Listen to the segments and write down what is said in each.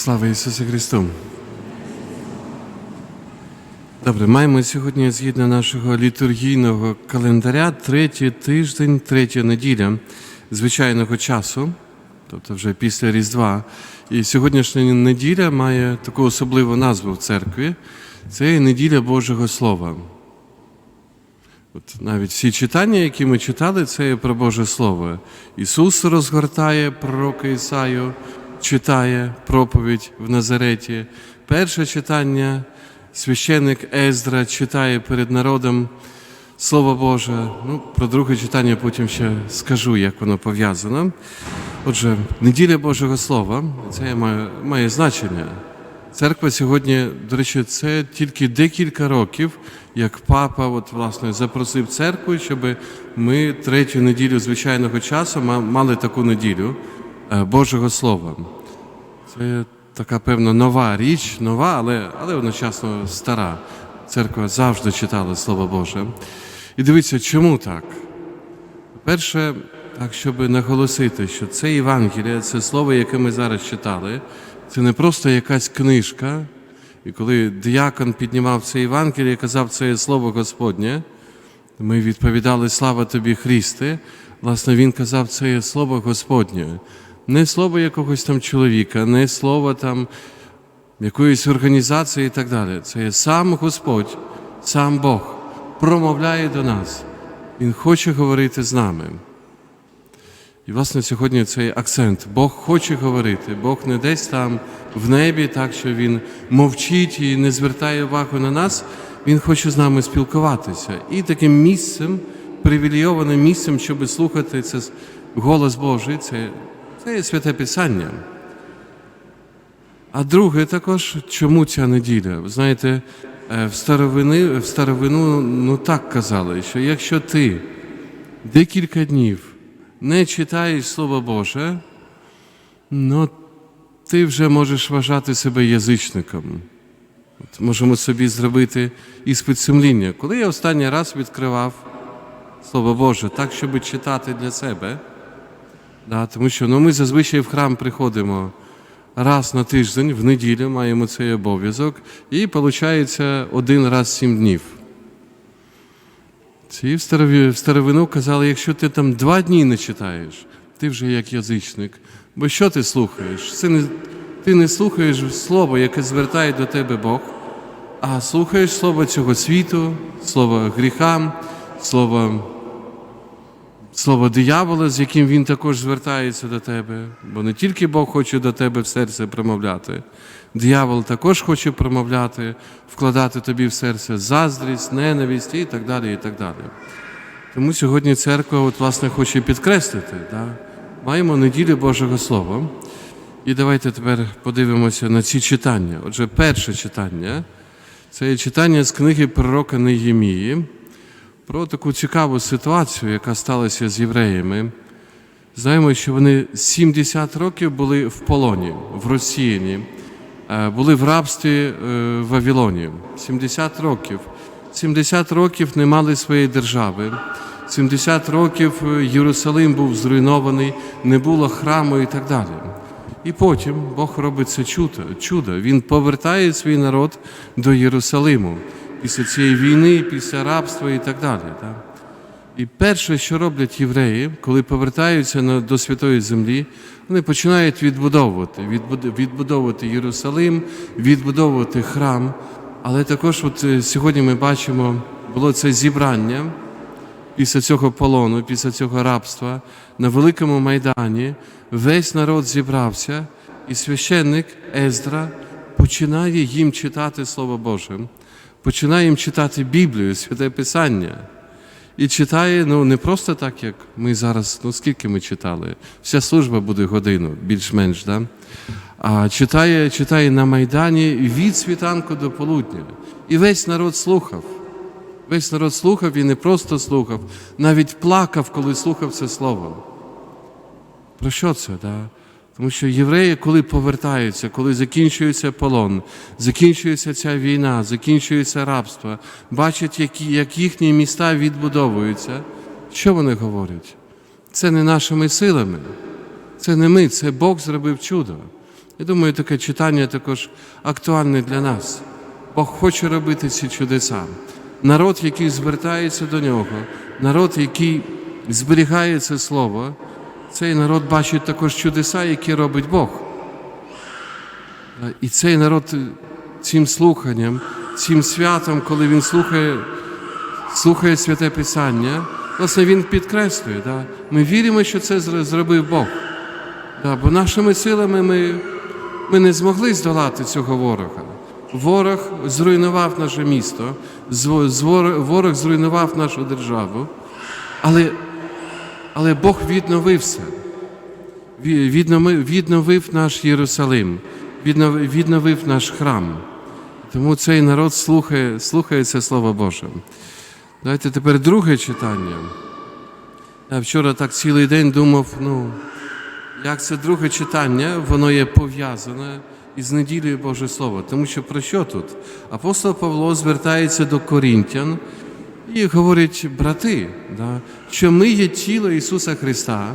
Слава Ісусу Христу! Добре, маємо сьогодні згідно нашого літургійного календаря третій тиждень, третя неділя звичайного часу, тобто вже після Різдва. І сьогоднішня неділя має таку особливу назву в церкві. Це неділя Божого Слова. От навіть всі читання, які ми читали, це є про Боже Слово. Ісус розгортає пророка Ісаю, читає проповідь в Назареті. Перше читання священник Ездра читає перед народом Слово Боже. Ну, про друге читання потім ще скажу, як воно пов'язано. Отже, неділя Божого Слова це має, має значення. Церква сьогодні, до речі, це тільки декілька років, як папа от, власне, запросив церкву, щоб ми третю неділю звичайного часу мали таку неділю Божого Слова. Це така певна нова річ, нова, але, але одночасно стара. Церква завжди читала Слово Боже. І дивіться, чому так? Перше, так, щоб наголосити, що це Євангеліє, це слово, яке ми зараз читали, це не просто якась книжка. І коли діякон піднімав це Євангеліє, і казав, це слово Господнє, ми відповідали Слава тобі, Христе. Власне, він казав, це слово Господнє. Не слово якогось там чоловіка, не слово там якоїсь організації і так далі. Це є сам Господь, сам Бог промовляє до нас. Він хоче говорити з нами. І, власне, сьогодні цей акцент. Бог хоче говорити, Бог не десь там в небі, так що Він мовчить і не звертає увагу на нас. Він хоче з нами спілкуватися. І таким місцем, привілейованим місцем, щоб слухати це голос Божий, це, це є святе Писання. А друге також, чому ця неділя? Ви знаєте, е, в старовини, в старовину ну так казали, що якщо ти декілька днів не читаєш Слово Боже, ну ти вже можеш вважати себе язичником. От можемо собі зробити іспит сумління. Коли я останній раз відкривав Слово Боже, так, щоб читати для себе, да, тому що ну, ми зазвичай в храм приходимо раз на тиждень, в неділю маємо цей обов'язок, і виходить один раз сім днів. Ці в старовину казали, якщо ти там два дні не читаєш, ти вже як язичник. Бо що ти слухаєш? Це не, ти не слухаєш слово, яке звертає до тебе Бог, а слухаєш слово цього світу, слово гріха, слово, слово диявола, з яким він також звертається до тебе. Бо не тільки Бог хоче до тебе в серце промовляти, диявол також хоче промовляти, вкладати тобі в серце заздрість, ненависть і так далі. і так далі. Тому сьогодні церква, от, власне, хоче підкреслити. Да? Маємо неділю Божого Слова. І давайте тепер подивимося на ці читання. Отже, перше читання це читання з книги пророка Неємії про таку цікаву ситуацію, яка сталася з євреями. Знаємо, що вони 70 років були в полоні, в Росіяні, е, були в рабстві е, в Вавилоні. 70 років. 70 років не мали своєї держави. 70 років е, Єрусалим був зруйнований, не було храму і так далі. І потім Бог робить це чудо. чудо. Він повертає свій народ до Єрусалиму після цієї війни, після рабства і так далі. Так? І перше, що роблять євреї, коли повертаються до святої землі, вони починають відбудовувати, відбудовувати Єрусалим, відбудовувати храм. Але також от е, сьогодні ми бачимо, було це зібрання після цього полону, після цього рабства на великому майдані. Весь народ зібрався, і священник Ездра починає їм читати Слово Боже, починає читати Біблію, святе Писання. І читає ну не просто так, як ми зараз, ну скільки ми читали. Вся служба буде годину, більш-менш, да? а читає, читає на Майдані від світанку до полудня. І весь народ слухав. Весь народ слухав і не просто слухав, навіть плакав, коли слухав це слово. Про що це? Да? Тому що євреї, коли повертаються, коли закінчується полон, закінчується ця війна, закінчується рабство, бачать, як їхні міста відбудовуються, що вони говорять? Це не нашими силами, це не ми, це Бог зробив чудо. Я думаю, таке читання також актуальне для нас. Бог хоче робити ці чудеса. Народ, який звертається до нього, народ, який зберігає це слово, цей народ бачить також чудеса, які робить Бог. І цей народ е, цим слуханням, цим святом, коли він слухає, слухає святе Писання, власне, він підкреслює, да? ми віримо, що це зробив Бог. Да, бо нашими силами ми, ми не змогли здолати цього ворога. Ворог зруйнував наше місто, ворог зруйнував нашу державу, але, але Бог відновився. Відновив, наш Єрусалим, відновив наш храм. Тому цей народ слухає, слухає це Слово Боже. Давайте тепер друге читання. Я вчора так цілий день думав, ну, як це друге читання, воно є пов'язане із неділею Боже Слово. Тому що про що тут? Апостол Павло звертається до корінтян і говорить, брати, да, що ми є тіло Ісуса Христа,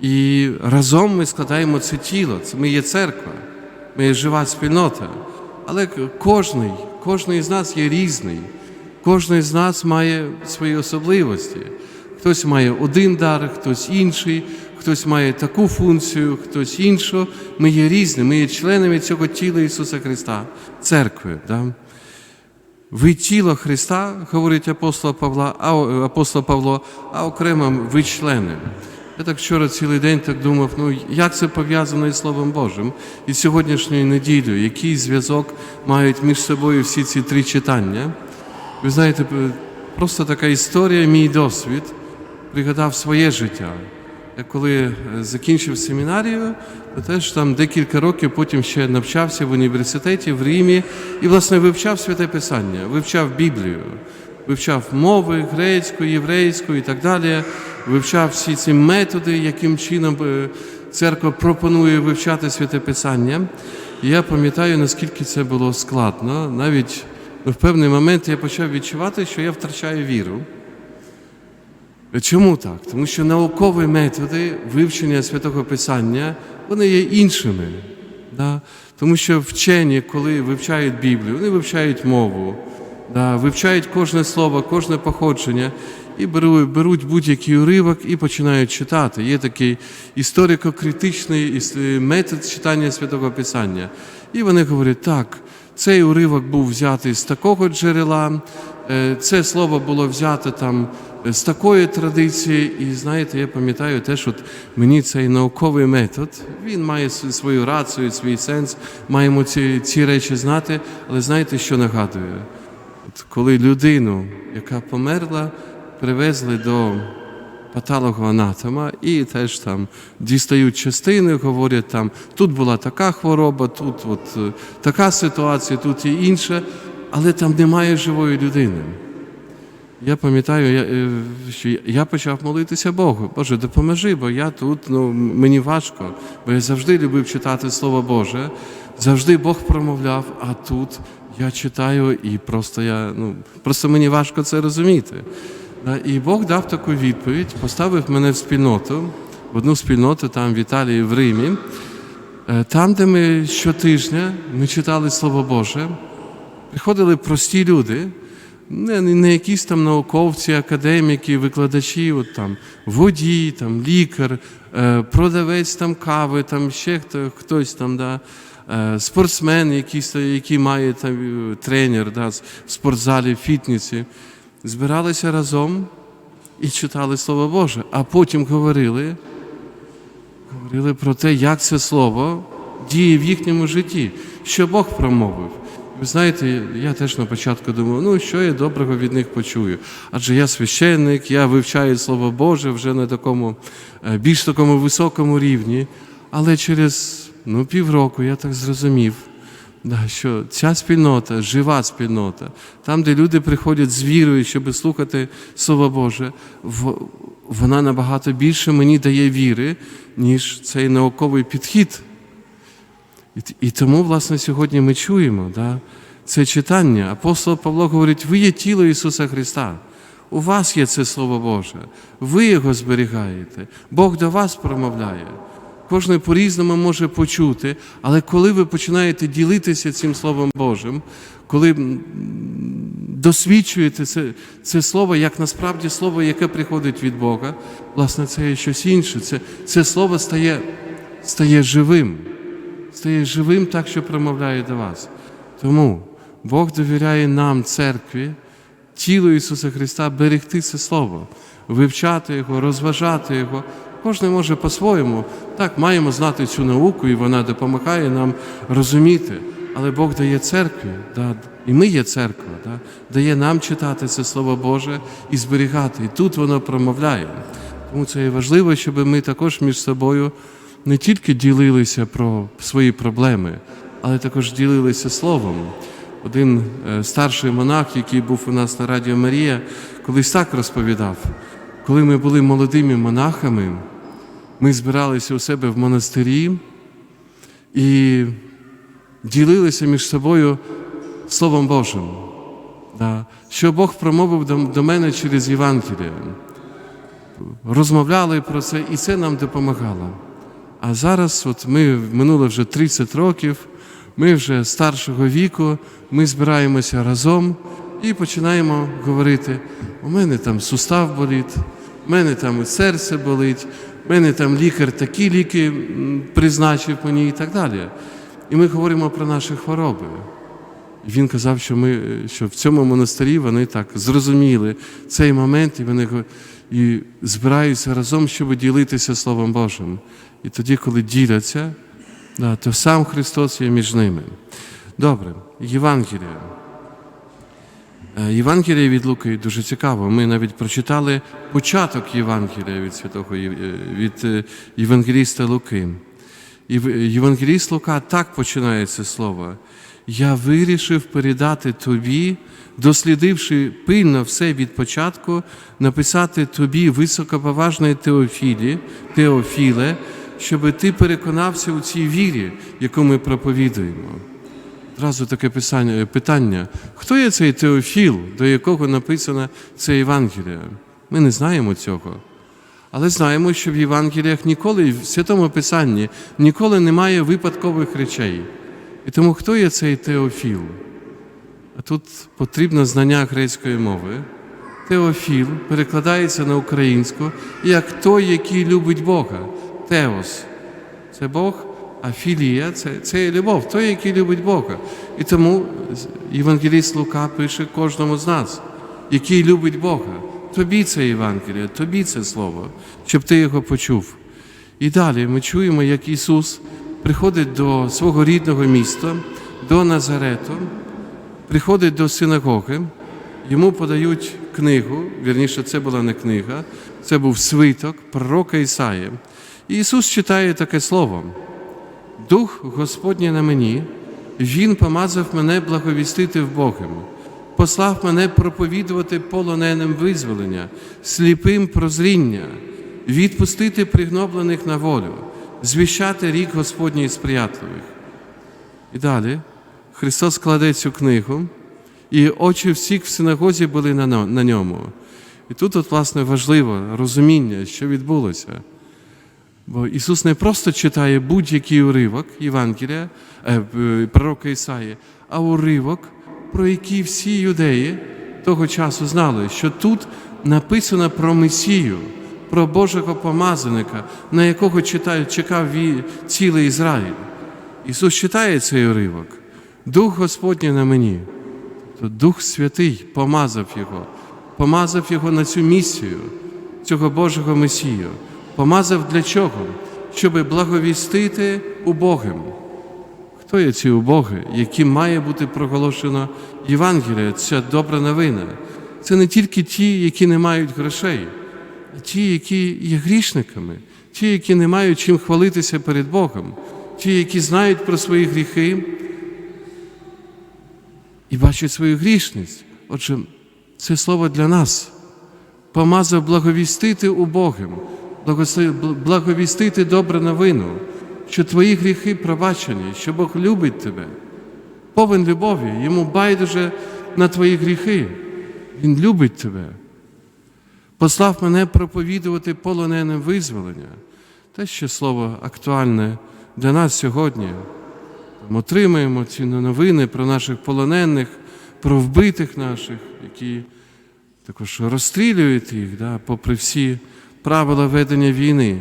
і разом ми складаємо це тіло. Це ми є церква, ми є жива спільнота. Але кожний, кожний з нас є різний, кожний з нас має свої особливості. Хтось має один дар, хтось інший, хтось має таку функцію, хтось іншу. Ми є різні, ми є членами цього тіла Ісуса Христа, церкви. Да? Ви тіло Христа, говорить апостол Павла, а апостол Павло, а окремо ви члени. Я так вчора цілий день так думав, ну як це пов'язано із Словом Божим і сьогоднішньою неділею, який зв'язок мають між собою всі ці три читання. Ви знаєте, просто така історія, мій досвід, пригадав своє життя. Коли е, закінчив семінарію, то теж там декілька років потім ще навчався в університеті в Римі і, власне, вивчав святе Писання, вивчав Біблію, вивчав мови грецьку, єврейську і так далі, вивчав всі ці методи, яким чином е, церква пропонує вивчати святе Писання. Я пам'ятаю, наскільки це було складно. Навіть в певний момент я почав відчувати, що я втрачаю віру. Чому так? Тому що наукові методи вивчення святого Писання вони є іншими. Да? Тому що вчені, коли вивчають Біблію, вони вивчають мову, да? вивчають кожне слово, кожне походження і беруть, будь-який уривок і починають читати. Є такий історико-критичний іс- метод читання святого Писання. І вони говорять, так, цей уривок був взятий з такого джерела, е, це слово було взято там з такої традиції. І знаєте, я пам'ятаю теж, от мені цей науковий метод, він має свою рацію, свій сенс, маємо ці, ці речі знати, але знаєте, що нагадує? От коли людину, яка померла, привезли до патологоанатома і теж там дістають частини, говорять там, тут була така хвороба, тут от, е, така ситуація, тут і інша, але там немає живої людини. Я пам'ятаю, я, е, що я почав молитися Богу. Боже, допоможи, бо я тут, ну мені важко, бо я завжди любив читати Слово Боже, завжди Бог промовляв, а тут я читаю і просто я, ну, просто мені важко це розуміти. І Бог дав таку відповідь, поставив мене в спільноту, в одну спільноту там в Італії, в Римі, Е, там, де ми щотижня ми читали Слово Боже, приходили прості люди, не, не якісь там науковці, академіки, викладачі, от там водій, там лікар, е, продавець там кави, там ще хто, хтось там, да, е, спортсмен, якийсь, який має там е, тренер да, в спортзалі, в фітнесі, збиралися разом і читали Слово Боже, а потім говорили, говорили про те, як це слово діє в їхньому житті, що Бог промовив. Ви знаєте, я теж на початку думав, ну що я доброго від них почую. Адже я священник, я вивчаю Слово Боже вже на такому е, більш такому високому рівні. Але через ну, півроку я так зрозумів, що ця спільнота, жива спільнота, там, де люди приходять з вірою, щоб слухати Слово Боже, вона набагато більше мені дає віри, ніж цей науковий підхід. І, тому, власне, сьогодні ми чуємо да, це читання. Апостол Павло говорить, ви є тіло Ісуса Христа. У вас є це Слово Боже, ви його зберігаєте, Бог до вас промовляє. Кожен по-різному може почути, але коли ви починаєте ділитися цим Словом Божим, коли досвідчуєте це, це слово як насправді слово, яке приходить від Бога, власне, це є щось інше. Це, це слово стає, стає живим, стає живим так, що промовляє до вас. Тому Бог довіряє нам, церкві, тілу Ісуса Христа, берегти це Слово, вивчати Його, розважати Його. Кожен може по-своєму. Так, маємо знати цю науку, і вона допомагає нам розуміти. Але Бог дає церкві, да, і ми є церква, да, дає нам читати це Слово Боже і зберігати. І тут воно промовляє. Тому це є важливо, щоб ми також між собою не тільки ділилися про свої проблеми, але також ділилися Словом. Один е, старший монах, який був у нас на Радіо Марія, колись так розповідав, коли ми були молодими монахами, ми збиралися у себе в монастирі і ділилися між собою Словом Божим, що Бог промовив до мене через Євангеліє. Розмовляли про це, і це нам допомагало. А зараз, от ми минуло вже 30 років, ми вже старшого віку, ми збираємося разом і починаємо говорити: у мене там сустав болить, у мене там серце болить, у мене там лікар такі ліки призначив мені і так далі. І ми говоримо про наші хвороби. Він казав, що ми що в цьому монастирі вони так зрозуміли цей момент, і вони го- і збираються разом, щоб ділитися Словом Божим. І тоді, коли діляться, то сам Христос є між ними. Добре, Євангелія. Е, Євангелія від Луки дуже цікаво. Ми навіть прочитали початок Євангелія від святого е, від е, Євангеліста Луки. Євангеліст Лука так починає це слово. Я вирішив передати тобі, дослідивши пильно все від початку, написати тобі високоповажної Теофілі, Теофіле, щоб ти переконався у цій вірі, яку ми проповідуємо. Одразу таке писання, питання: хто є цей Теофіл, до якого написано це Євангеліє? Ми не знаємо цього. Але знаємо, що в Євангеліях ніколи, в Святому Писанні, ніколи немає випадкових речей. І тому хто є цей Теофіл? А тут потрібно знання грецької мови. Теофіл перекладається на українську як той, який любить Бога. Теос це Бог, а філія це, це любов, той, який любить Бога. І тому Євангеліст Лука пише кожному з нас, який любить Бога. Тобі це Євангеліє, тобі це слово, щоб ти його почув. І далі ми чуємо, як Ісус приходить до свого рідного міста, до Назарету, приходить до синагоги, йому подають книгу, вірніше, це була не книга, це був свиток пророка Ісаї. І Ісус читає таке слово. Дух Господній на мені, Він помазав мене благовістити в Богом, послав мене проповідувати полоненим визволення, сліпим прозріння, відпустити пригноблених на волю, звіщати рік Господній сприятливих. І далі Христос кладе цю книгу, і очі всіх в синагозі були на ньому. І тут, от, власне, важливо розуміння, що відбулося. Бо Ісус не просто читає будь-який уривок Євангелія, е, пророка Ісаї, а уривок, про який всі юдеї того часу знали, що тут написано про Месію, про Божого помазаника, на якого чекав цілий Ізраїль. Ісус читає цей уривок. Дух Господній на мені. То Дух Святий помазав його, помазав його на цю місію, цього Божого Месію. Помазав для чого? Щоб благовістити убогим. Хто є ці убоги, яким має бути проголошено Євангелія, ця добра новина? Це не тільки ті, які не мають грошей, ті, які є грішниками, ті, які не мають чим хвалитися перед Богом, ті, які знають про свої гріхи і бачать свою грішність. Отже, це слово для нас. Помазав благовістити убогим, благовістити добру новину, що твої гріхи пробачені, що Бог любить тебе. Повен любові, йому байдуже на твої гріхи. Він любить тебе. Послав мене проповідувати полоненим визволення. те ще слово актуальне для нас сьогодні. Ми отримаємо ці новини про наших полонених, про вбитих наших, які також розстрілюють їх, да, попри всі правила ведення війни.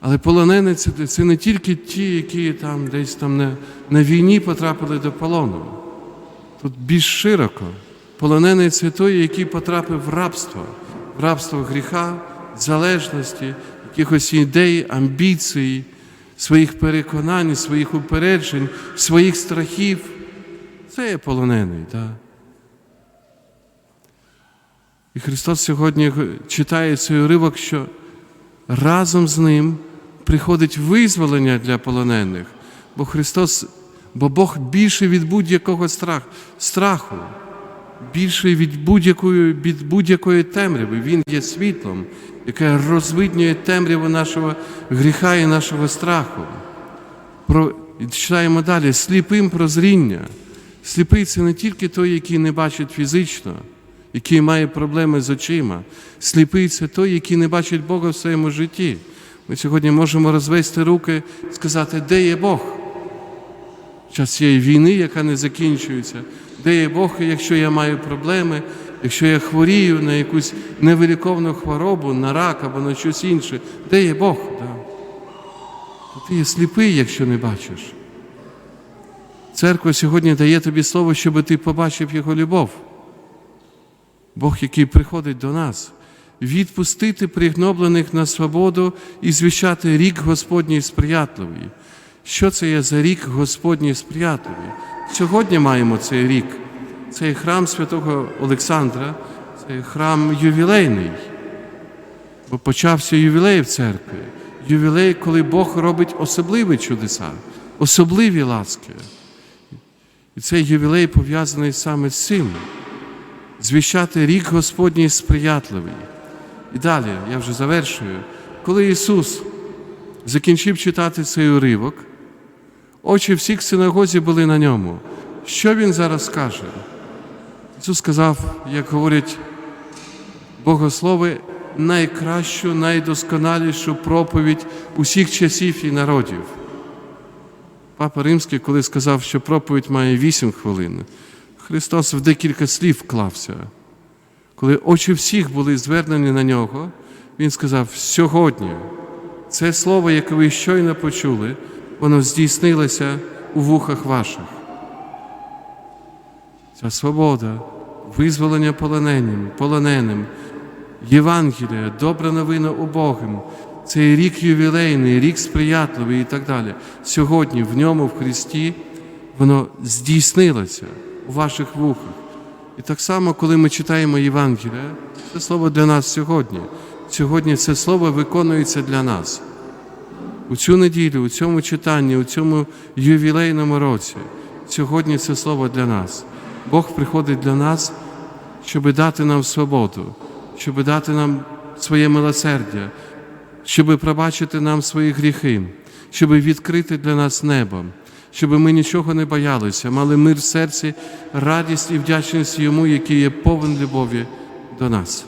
Але полонені це, це не тільки ті, які там десь там на, на війні потрапили до полону. Тут більш широко. Полонений той, який потрапив в рабство, в рабство гріха, залежності, якихось ідей, амбіцій, своїх переконань, своїх упереджень, своїх страхів. Це є полонений. Так? І Христос сьогодні читає цей уривок, що разом з ним приходить визволення для полонених, бо Христос, бо Бог більше від будь-якого страх, страху, більше від будь-якої, від будь-якої темряви. Він є світлом, яке розвиднює темряву нашого гріха і нашого страху. Про, читаємо далі, сліпим прозріння. Сліпий це не тільки той, який не бачить фізично, який має проблеми з очима. Сліпий це той, який не бачить Бога в своєму житті. Ми сьогодні можемо розвести руки і сказати, де є Бог? Час цієї війни, яка не закінчується, де є Бог, якщо я маю проблеми, якщо я хворію на якусь невиліковну хворобу, на рак або на щось інше, де є Бог? Да. Ти є сліпий, якщо не бачиш. Церква сьогодні дає тобі слово, щоб ти побачив Його любов. Бог, який приходить до нас, відпустити пригноблених на свободу і звіщати рік Господній сприятливий. Що це є за рік Господній сприятливий? Сьогодні маємо цей рік. Цей храм святого Олександра, це храм ювілейний, бо почався ювілей в церкві. Ювілей, коли Бог робить особливі чудеса, особливі ласки. І цей ювілей пов'язаний саме з цим звіщати рік Господній сприятливий. І далі, я вже завершую, коли Ісус закінчив читати цей уривок, очі всіх в синагозі були на ньому. Що Він зараз скаже? Ісус сказав, як говорять богослови, найкращу, найдосконалішу проповідь усіх часів і народів. Папа Римський, коли сказав, що проповідь має вісім хвилин, Христос в декілька слів вклався. Коли очі всіх були звернені на нього, Він сказав: сьогодні це слово, яке ви щойно почули, воно здійснилося у вухах ваших. Ця свобода, визволення полоненим, полоненим, Євангелія, добра новина убогим, цей рік ювілейний, рік сприятливий і так далі. Сьогодні в ньому, в Христі, воно здійснилося у ваших вухах. І так само, коли ми читаємо Євангелія, це слово для нас сьогодні. Сьогодні це слово виконується для нас. У цю неділю, у цьому читанні, у цьому ювілейному році. Сьогодні це слово для нас. Бог приходить для нас, щоб дати нам свободу, щоб дати нам своє милосердя, щоб пробачити нам свої гріхи, щоб відкрити для нас небо, щоб ми нічого не боялися, мали мир в серці, радість і вдячність йому, який є повен любові до нас.